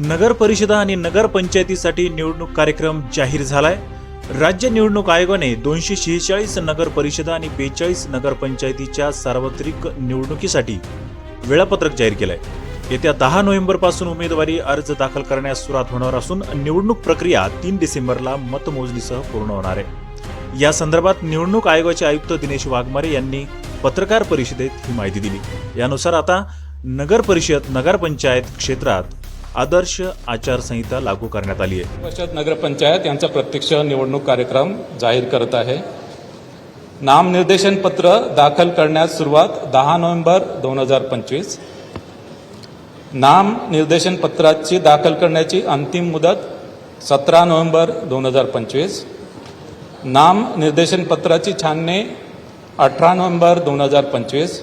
नगर परिषदा आणि नगरपंचायतीसाठी निवडणूक कार्यक्रम जाहीर झालाय. राज्य निवडणूक आयोगाने दोनशे शेहेचाळीस नगर परिषदा आणि बेचाळीस नगरपंचायतीच्या सार्वत्रिक निवडणुकीसाठी वेळापत्रक जाहीर केलंय. येत्या दहा नोव्हेंबरपासून उमेदवारी अर्ज दाखल करण्यास सुरुवात होणार असून निवडणूक प्रक्रिया तीन डिसेंबरला मतमोजणीसह पूर्ण होणार आहे. या संदर्भात निवडणूक आयोगाचे आयुक्त दिनेश वाघमारे यांनी पत्रकार परिषदेत ही माहिती दिली. यानुसार आता नगर परिषद नगरपंचायत क्षेत्रात आदर्श आचारसंहिता लागू करण्यात आली आहे. पश्चात नगरपंचायत यांचा प्रत्यक्ष निवडणूक कार्यक्रम जाहीर करत आहे. नामनिर्देशन पत्र दाखल करण्यास सुरुवात दहा नोव्हेंबर दोन हजार पंचवीस. नाम निर्देशन पत्राची दाखल करण्याची अंतिम मुदत सतरा नोव्हेंबर दोन हजार पंचवीस. नाम निर्देशन पत्राची छाननी अठरा नोव्हेंबर दोन हजार पंचवीस.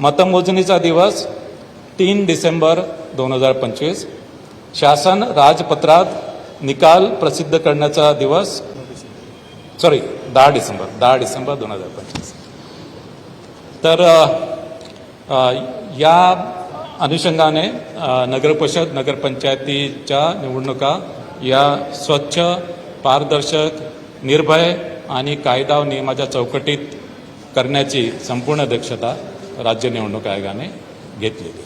मतमोजणीचा दिवस तीन डिसेंबर दोन हजार पंचवीस. शासन राजपत्रात निकाल प्रसिद्ध करण्याचा दिवस सॉरी दहा डिसेंबर दहा डिसेंबर दोन हजार पंचवीस. तर या अनुषंगाने नगरपरिषद नगरपंचायतीच्या निवडणुका या स्वच्छ पारदर्शक निर्भय आणि कायदा व नियमाच्या चौकटीत करण्याची संपूर्ण दक्षता राज्य निवडणूक आयोगाने घेतलेली.